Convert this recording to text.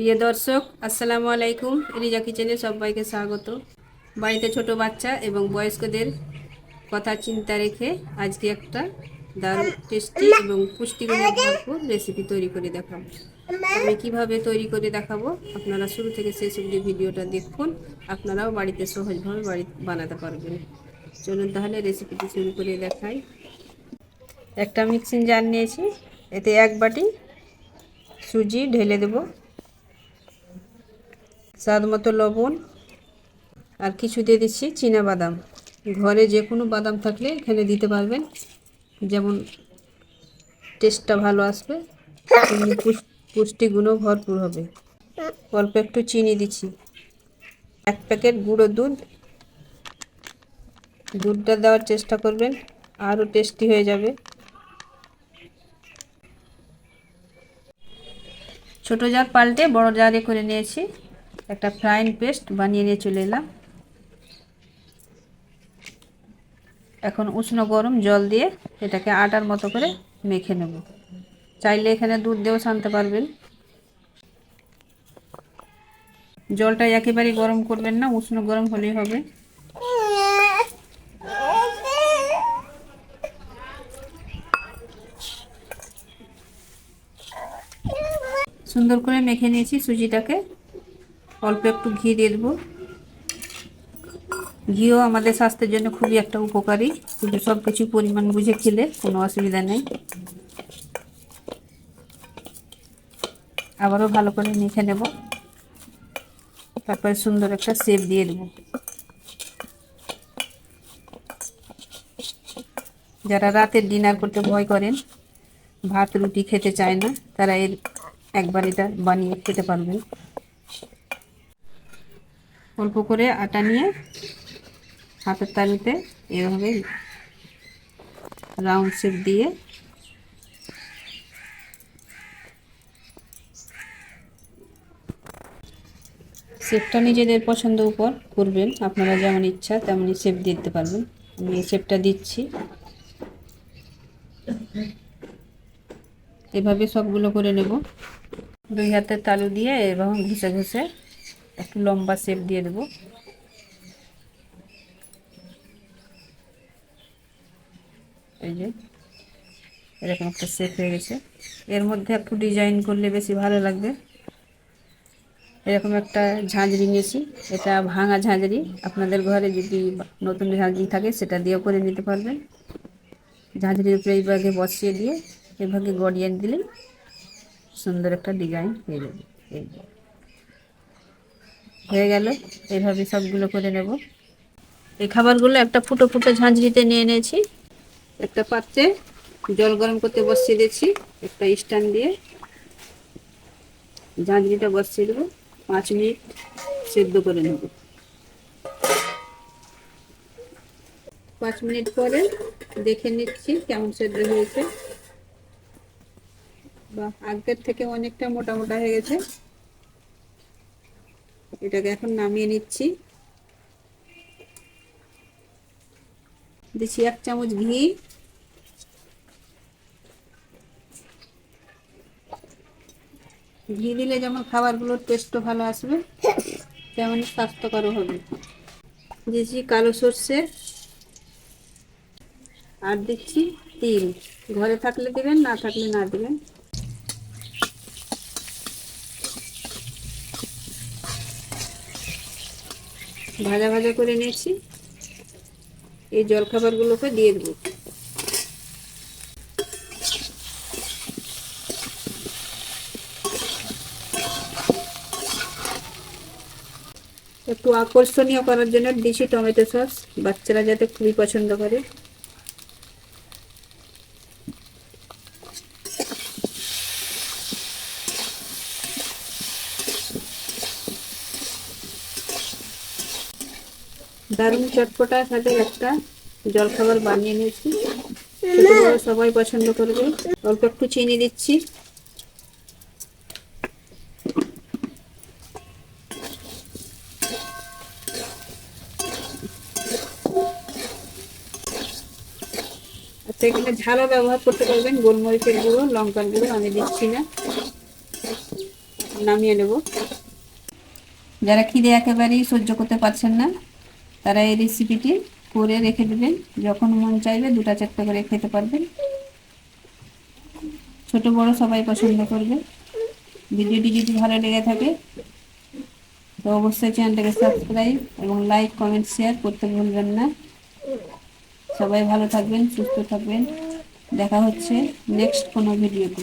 প্রিয় দর্শক, আসসালামু আলাইকুম। রিজা কিচেনে সবাইকে স্বাগত। বাড়িতে ছোট বাচ্চা এবং বয়স্কদের কথা চিন্তা রেখে আজকে একটা দারুণ টেস্টি এবং পুষ্টিগুণে ভরপুর রেসিপি তৈরি করে দেখাবো। আমি কীভাবে তৈরি করে দেখাবো আপনারা শুরু থেকে শেষ অবধি ভিডিওটা দেখুন। আপনারাও বাড়িতে সহজভাবে বাড়ি বানাতে পারবেন। চলুন তাহলে রেসিপিটি শুরু করে দেখাই। একটা মিক্সিং জার নিয়েছি। এতে এক বাটি সুজি ঢেলে দেব। স্বাদ মতো লবণ আর কিছু দিয়ে দিচ্ছি চীনা বাদাম। ঘরে যে কোনো বাদাম থাকলে এখানে দিতে পারবেন। যেমন টেস্টটা ভালো আসবে পুষ্টিগুণও ভরপুর হবে। অল্প একটু চিনি দিচ্ছি। এক প্যাকেট গুঁড়ো দুধ। দুধটা দেওয়ার চেষ্টা করবেন, আরও টেস্টি হয়ে যাবে। ছোট জার পাল্টে বড় জারে করে নিয়েছি। একটা ফ্রাইং পেস্ট বানিয়ে নিয়ে চলে এলাম। এখন উষ্ণ গরম জল দিয়ে এটাকে আটার মতো করে মেখে নেব। চাইলে এখানে দুধ দিয়েও ছানতে পারবেন। জলটা একেবারেই গরম করবেন না, উষ্ণ গরম হলেই হবে। সুন্দর করে মেখে নিয়েছি সুজিটাকে। অল্প একটু ঘি দিয়ে দেবো। ঘিও আমাদের স্বাস্থ্যের জন্য খুবই একটা উপকারী। কিন্তু সব কিছু পরিমাণ বুঝে খেলে কোনো অসুবিধা নেই। আবারও ভালো করে মেখে নেব। তারপরে সুন্দর একটা শেপ দিয়ে দেবো। যারা রাতের ডিনার করতে ভয় করেন, ভাত রুটি খেতে চায় না, তারা এর একবার এটা বানিয়ে খেতে পারবেন। অল্প করে আটা নিয়ে হাতের তালুতে এভাবে রাউন্ড শেপ দিয়ে শেপটা নিজেদের পছন্দ উপর করবেন। আপনারা যেমন ইচ্ছা তেমনই শেপ দিতে পারবেন। আমি এই শেপটা দিচ্ছি। এভাবে সবগুলো করে নেব। দুই হাতের তালু দিয়ে এবং ঘষে ঘষে একটু লম্বা শেপ দিয়ে দেবো। এই যে, এরকম একটা শেপ হয়ে গেছে। এর মধ্যে একটু ডিজাইন করলে বেশি ভালো লাগবে। এরকম একটা ঝাঁঝরি নিয়েছি। এটা ভাঙা ঝাঁঝরি। আপনাদের ঘরে যদি নতুন ঝাঁঝরি থাকে, সেটা দিয়েও করে নিতে পারবেন। ঝাঁঝরির উপরে এইভাবে বসিয়ে দিয়ে এভাবে গড়িয়ে দিলেই সুন্দর একটা ডিজাইন হয়ে যাবে। এই যে। হয়ে গেল। এইভাবে সবগুলো করে নেব। এই খাবারগুলো একটা ফুটো ফুটো ঝাঁঝরিতে নিয়ে নিয়েছি একটা পাত্রে জল গরম করতে বসিয়ে দিয়েছি। একটা স্ট্যান্ড দিয়ে ঝাঁঝরিটা বসিয়ে দেবো। পাঁচ মিনিট সেদ্ধ করে নেব। পাঁচ মিনিট পরে দেখে নিচ্ছি কেমন সেদ্ধ হয়েছে। বা আগের থেকে অনেকটা মোটা মোটা হয়ে গেছে। এটাকে এখন নামিয়ে নিচ্ছি। দিচ্ছি এক চামচ ঘি। ঘি দিলে যেমন খাবারগুলোর টেস্টও ভালো আসবে, তেমনই স্বাস্থ্যকরও হবে। দিচ্ছি কালো সর্ষে। আর দিচ্ছি তিল। ঘরে থাকলে দেবেন, না থাকলে না দেবেন। ভাজা ভাজা করে নিয়েছি। এই জলখাবারগুলোকে দিয়ে দেবো। একটু আকর্ষণীয় করার জন্য দিছি টমেটো সস বাচ্চারা যাতে খুবই পছন্দ করে। দারুণ চটপটার সাথে একটা জলখাবার বানিয়ে নিয়েছি। সবাই পছন্দ করবে। অল্প একটু চিনি দিচ্ছি। আচ্ছা এখানে ঝালও ব্যবহার করতে পারবেন। গোলমরিচের গুঁড়ো লঙ্কার গুঁড়ো আমি দিচ্ছি না। নামিয়ে নেব। যারা খিদে একেবারেই সহ্য করতে পারছেন না তারা এই রেসিপিটি করে রেখে দেবেন। যখন মন চাইবে দুটা চারটে করে খেতে পারবেন। ছোট, বড় সবাই পছন্দ করবে। ভিডিওটি যদি ভালো লেগে থাকে, তো অবশ্যই চ্যানেলটাকে সাবস্ক্রাইব এবং লাইক কমেন্ট শেয়ার করতে ভুলবেন না। সবাই ভালো থাকবেন, সুস্থ থাকবেন। দেখা হচ্ছে নেক্সট কোনো ভিডিওতে।